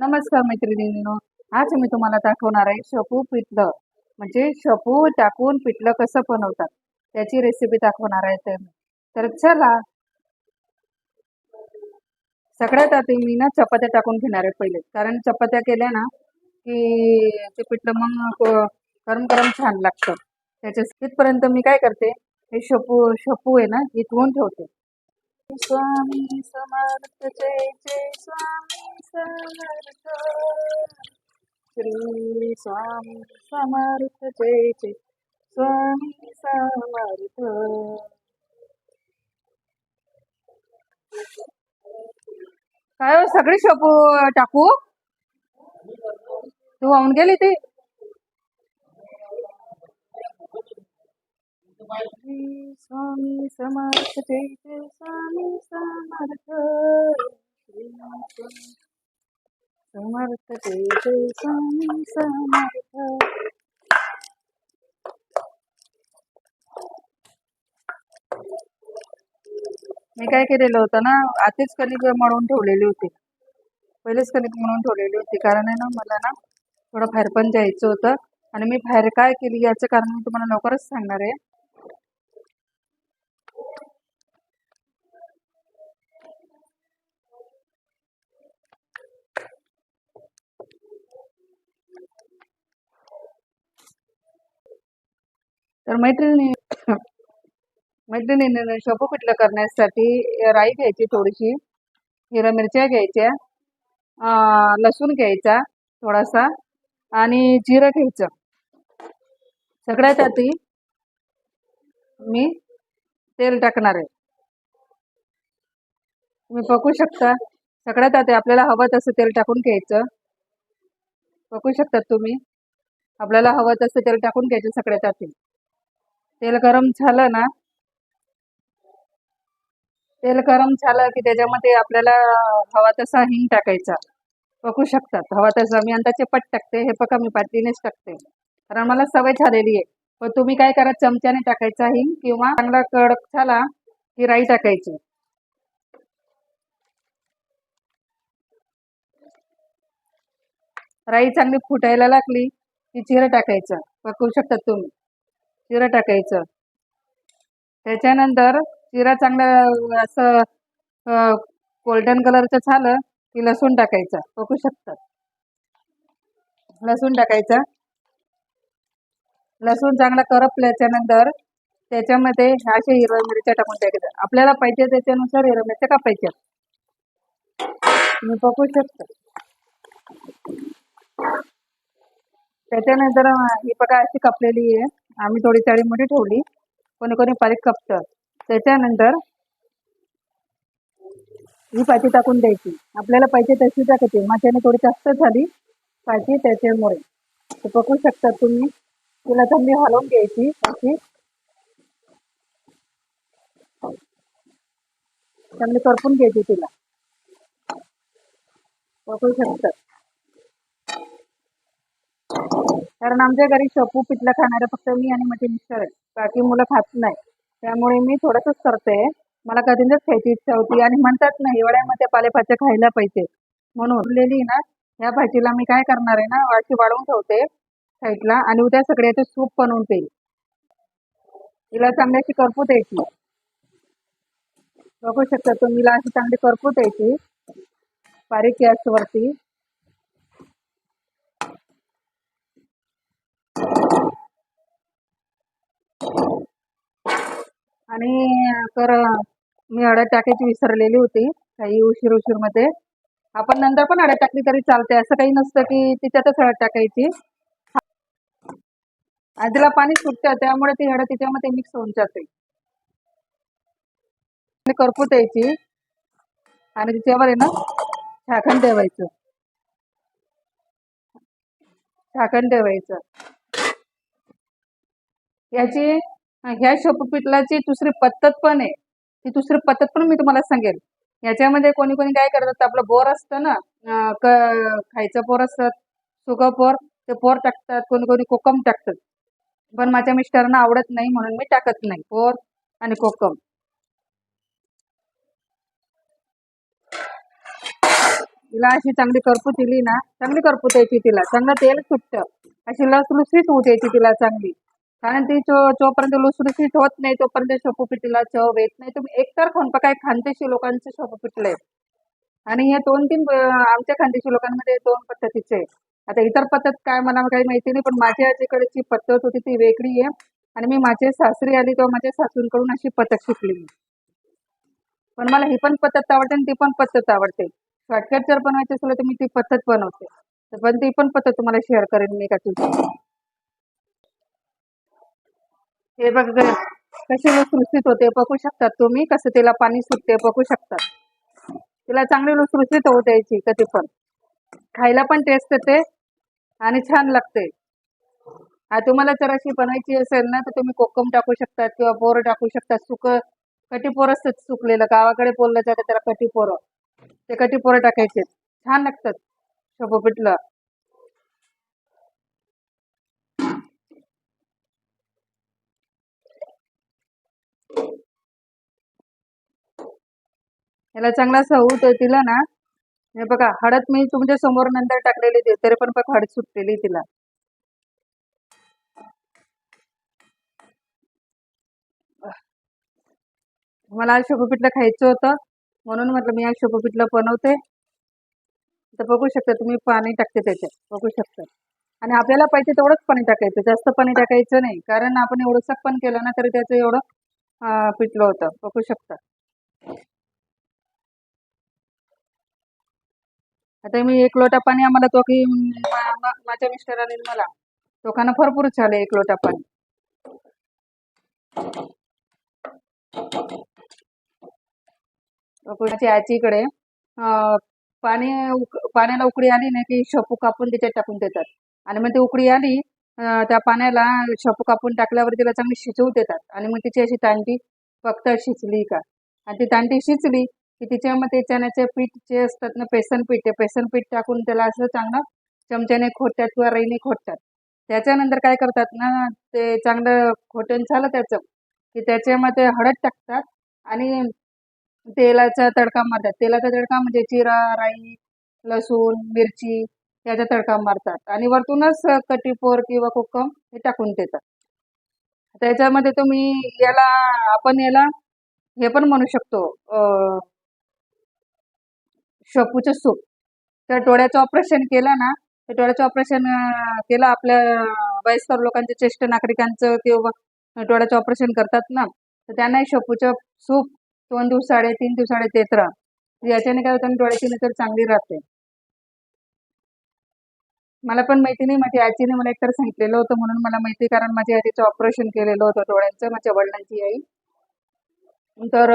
नमस्कार मैत्रिणींनो. आज मी तुम्हाला दाखवणार आहे शपू पिठलं. म्हणजे शपू टाकून पिठलं कसं बनवतात त्याची रेसिपी दाखवणार आहे ते तर चला. सगळ्यात आधी मी ना चपात्या टाकून घेणार आहे पहिले. कारण चपात्या केल्या ना की ते पिठलं मग गरम गरम छान लागतं. त्याच्या तिथपर्यंत मी काय करते हे शपू शपू आहे ना इथवून ठेवते. स्वामी समर्थ जय जय स्वामी समर्थ. श्री स्वामी समर्थ जय जय स्वामी समर्थ. काय हो, सगळी शपू टाकू? तू वाहून गेली ती श्री स्वामी समर्थ जय जय स्वामी समर्थ समर्थ जय जय स्वामी समर्थ. मी काय केलेलं होतं ना आधीच कणिक मळून ठेवलेली होती. पहिलेच कणिक म्हणून ठेवलेली होती कारण आहे ना मला ना थोडं बाहेर पण जायचं होतं. आणि मी बाहेर काय केली याचं कारण मी तुम्हाला लवकरच सांगणार आहे. तर मैत्रिणी मैत्रिणीने शेपू पिठलं करण्यासाठी राई घ्यायची थोडीशी हिरव्या मिरच्या घ्यायच्या लसूण घ्यायचा थोडासा आणि जिरं घ्यायचं. सगळ्यात आधी मी तेल टाकणार आहे. तुम्ही बघू शकता सगळ्यात आधी आपल्याला हवं तसं तेल टाकून घ्यायचं. बघू शकतात तुम्ही आपल्याला हवं तसं तेल टाकून घ्यायचं सगळ्यात आधी. तेल गरम झालं ना तेल गरम झालं की त्याच्यामध्ये आपल्याला हवा तसा हिंग टाकायचा. बघू शकतात हवा तसा मी अंदाजे पट टाकते हे बघा मी पातीनेच टाकते. कारण मला सवय झालेली आहे. पण तुम्ही काय करा चमच्याने टाकायचा हिंग किंवा चांगला कडक झाला की राई टाकायची. राई चांगली फुटायला लागली की जिरं टाकायचं. बघू शकतात तुम्ही. जिरं टाकायचं. त्याच्यानंतर जिरा चांगलं असं गोल्डन कलरचं झालं की लसूण टाकायचं. बघू शकतात लसूण टाकायचा. लसूण चांगला करपल्याच्यानंतर त्याच्यामध्ये अशा हिरव्या मिरच्या टाकून टाकायचं आपल्याला पाहिजे त्याच्यानुसार हिरव्या मिरच्या कापायच्या. तुम्ही बघू शकता. त्याच्यानंतर ही बघा अशी कापलेली आहे. आम्ही थोडी चाळी मोठी ठेवली. कोणी कोणी बारीक कापतं. त्याच्यानंतर ही पाती टाकून द्यायची. आपल्याला पाहिजे तशी टाकायची. माझ्याने थोडी जास्त झाली पाची त्याच्यामुळे. तर बघू शकता तुम्ही तिला थंडी हलवून घ्यायची पाची चांगली करपून घ्यायची तिला. बघू शकतात कारण आमच्या घरी शेपू पिठलं खाणारे फक्त मी आणि माझे मिस्टर आहे. बाकी मुलं खात नाही. त्यामुळे मी थोडंसंच करते. मला कधीच खायची इच्छा होती आणि म्हणतात ना हिवाळ्यामध्ये पालेभाज्या खायला पाहिजे. म्हणून उरलेली ना ह्या भाजीला मी काय करणार आहे ना वाशी वाढवून ठेवते साईडला आणि उद्या सगळ्याचे सूप बनवून देईल. तिला चांगल्याशी करपू द्यायची. बघू शकता तुम्ही अशी चांगली करपू द्यायची. बारीक गॅसवरती. आणि तर मी हळद टाकायची विसरलेली होती काही उशीर उशीरमध्ये. आपण नंतर पण हळद टाकली तरी चालते असं काही नसतं की तिच्यातच हळद टाकायची. आणि तिला पाणी सुटतं त्यामुळे ती हळद तिच्यामध्ये मिक्स होऊन जाते. करपू द्यायची. आणि तिच्यावर आहे ना झाकण ठेवायचं. झाकण ठेवायचं. याची ह्या शोपपिटलाची पिठलाची दुसरी पद्धत पण आहे. ती दुसरी पद्धत पण मी तुम्हाला सांगेल. याच्यामध्ये कोणी कोणी काय करतात आपलं बोर असतं ना क खायचं पोर असतात सुग पोर ते पोर टाकतात कोणी कोणी कोकम टाकतात. पण माझ्या मिस्टरांना आवडत नाही म्हणून मी टाकत नाही पोर आणि कोकम. तिला अशी चांगली करपूत दिली ना चांगली करपूत यायची तिला. चांगलं तेल सुटतं. अशी लसलुसीत होत यायची तिला चांगली. कारण ती जो जोपर्यंत लुसलुसीत होत नाही तोपर्यंत शोपू पिठीला चव येत नाही. तुम्ही एकतर खाऊन काय खानदेशी लोकांचे शोपू आहे आणि हे दोन तीन आमच्या खानदेशी लोकांमध्ये दोन पद्धतीचे आता इतर पद्धत काय मला काही माहिती नाही पण माझ्या आजीकडची पद्धत होती ती वेगळी आहे. आणि मी माझे सासरी आली तेव्हा माझ्या सासूंकडून अशी पद्धत शिकली मी. पण मला ही पण पद्धत आवडते आणि ती पण पद्धत आवडते. शॉर्टकट जर बनवायची असेल तर मी ती पद्धत बनवते. तर पण ती पण पद्धत तुम्हाला शेअर करेन मी का तुझी हे बघ ग, कशी लुसलुसीत होते? बघू शकतात तुम्ही कसं तिला पाणी सुटते बघू शकतात. तिला चांगली लुसलुसीत होऊ द्यायची कधी पण. खायला पण टेस्ट येते आणि छान लागते. हा तुम्हाला जर अशी बनवायची असेल ना तर तुम्ही कोकम टाकू शकतात किंवा बोर टाकू शकतात. सुक कटीपोर असतात सुकलेलं. गावाकडे बोललं जातं त्याला कटीपोरं ते कटीपोरं टाकायचे. छान लागतात. शोभो याला चांगला सहूत तिला ना. हे बघा हळद मी तुमच्यासमोर नंतर टाकलेली होती तरी पण बघ हळद सुटलेली तिला. मला आज शोभपीठलं खायचं होतं म्हणून म्हटलं मी आज शोभपीठला बनवते. तर बघू शकता तुम्ही पाणी टाकते त्याच्यात बघू शकता. आणि आपल्याला पाहिजे तेवढंच पाणी टाकायचं जास्त पाणी टाकायचं नाही कारण आपण एवढंसं पण केलं ना तरी त्याचं एवढं पिटलं होतं. बघू शकता. आता मी एक लोटा पाणी आम्हाला तो की माझ्या मिस्टरांनी मला. दोघांना भरपूर झालं एक लोटा पाणी. माझ्या आजीकडे पाणी उक पाण्याला उकळी आली ना की शपू कापून त्याच्यात टाकून देतात. आणि मग ती उकळी आली त्या पाण्याला शेपू कापून टाकल्यावर तिला चांगली शिजवू देतात. आणि मग तिची अशी तांडी फक्त शिजली का? आणि ती तांडी शिजली की तिच्यामध्ये चण्याचे पीठ जे असतात ना बेसन पीठ ते बेसन पीठ टाकून त्याला असं चांगलं चमच्याने खोटतात किंवा रईने खोटतात. त्याच्यानंतर काय करतात ना ते चांगलं खोटण झालं त्याचं की त्याच्यामध्ये हळद टाकतात आणि तेलाचा तडका मारतात. तेलाचा तडका म्हणजे जिरा राई लसूण मिरची याचा तडका मारतात. आणि वरतूनच कटीपोर किंवा कोकम हे टाकून देतात. त्याच्यामध्ये तुम्ही याला आपण याला हे पण म्हणू शकतो शपूचं सूप. तर डोळ्याचं ऑपरेशन केलं ना तर डोळ्याचं ऑपरेशन केलं आपल्या वयस्कर लोकांचं ज्येष्ठ नागरिकांचं किंवा डोळ्याचं ऑपरेशन करतात ना तर त्यांना शपूचं सूप दोन दिवसाडे तीन दिवसाडे देत राहा याच्याने काय होतं डोळ्याची नजर चांगली राहते. मला पण माहिती नाही माझ्या आजीने मला एकतर सांगितलेलं होतं म्हणून मला माहिती कारण माझ्या आजीचं ऑपरेशन केलेलं होतं डोळ्यांचं माझ्या वडिलांची आई. तर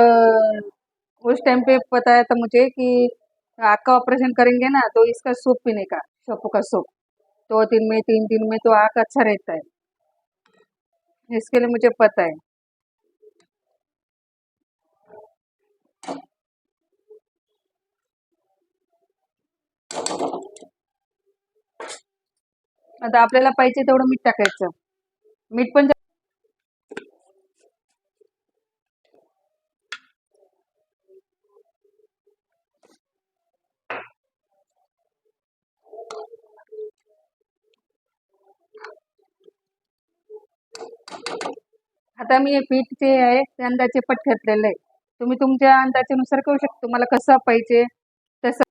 उस टाइम पे बताया था मुझे कि आग का ऑपरेशन करेंगे ना तो इसका सूप पीने का शोपू का सूप दो दिन में तीन दिन में तो आँख अच्छा रहता है। इसके लिए मुझे पता है। आता आपल्याला पाहिजे तेवढं मीठ टाकायचं. मीठ पण आता मी हे पीठ जे आहे ते अंदाजे पट घेतलेलं आहे. तुम्ही तुमच्या अंदाजानुसार करू शकता. तुम्हाला कसं पाहिजे तसं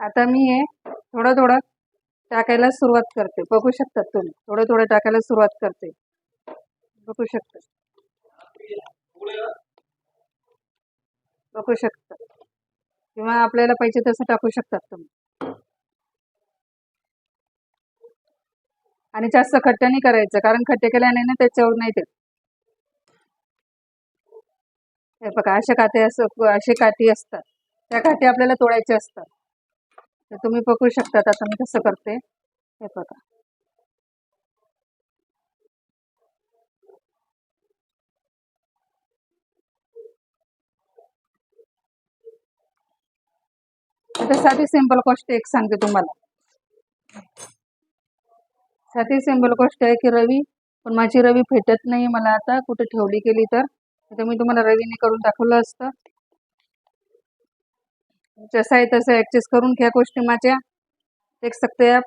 आता मी हे थोडं थोडं टाकायला सुरुवात करते. बघू शकतात तुम्ही. थोडं थोडं टाकायला सुरुवात करते. बघू शकता. बघू शकता. किंवा आपल्याला पाहिजे तसं टाकू शकतात तुम्ही. आणि जास्त खट्ट नाही करायचं. कारण खट्टे केल्याने ना त्याच्यावर नाही देत हे बघा अशा काटे असं असे काठी असतात त्या काठी आपल्याला तोडायच्या असतात. तर तुम्ही बघू शकतात आता मी कसं करते. हे बघा. आता साधी सिंपल कॉस्ट एक सांगते तुम्हाला. साधी सिंपल गोष्ट आहे की रवी पण माझी रवी भेटत नाही मला आता. कुठे ठेवली गेली तर? तर मी तुम्हाला रवीने करून दाखवलं असतं. जसं आहे तसं ॲडजस्ट करून घ्या गोष्टी माझ्या. देख सकते आप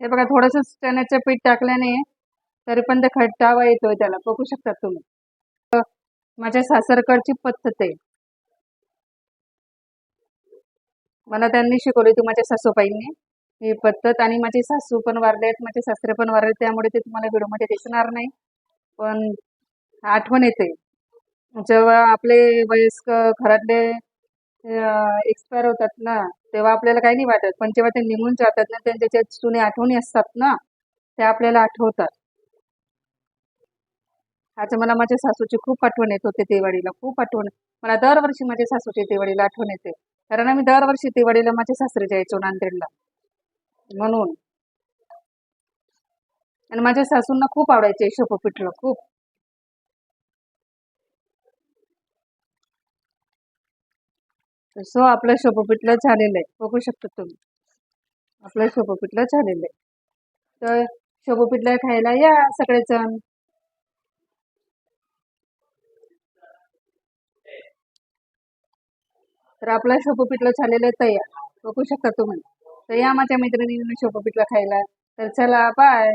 हे बघा थोडंसं चण्याचं पीठ टाकल्याने तरी पण ते खट्टावा येतोय त्याला. बघू शकता तुम्ही. माझ्या सासरकडची पद्धत आहे. मला त्यांनी शिकवली होती माझ्या सासूबाईंनी. ही पद्धत आणि माझी सासू पण वारले आहेत माझे सासरे पण वारले त्यामुळे ते तुम्हाला व्हिडिओमध्ये दिसणार नाही. पण आठवण येते. जेव्हा आपले वयस्क घरातले एक्सपायर होतात ना तेव्हा आपल्याला काही नाही वाटत. पण जेव्हा ते निघून जातात ना त्यांच्या जुने आठवणी असतात ना त्या आपल्याला आठवतात. आज मला माझ्या सासूची खूप आठवण येत होते दिवाळीला खूप आठवण. मला दरवर्षी माझ्या सासूची दिवाळीला आठवण येते. कारण आम्ही दरवर्षी दिवाळीला माझ्या सासरे जायचो नांदेडला. म्हणून. आणि माझ्या सासूंना खूप आवडायचे शेपू पिठलं तर सो आपलं शेपू झालेलं आहे. बघू शकता तुम्ही. आपलं शेपू झालेलं आहे. तर शोभपीठला खायला या सगळेजण. तर आपलं शेपू झालेलं आहे तयार. बघू शकता तुम्ही. तर या माझ्या मैत्रिणींना शोभपीठला खायला. तर चला बाय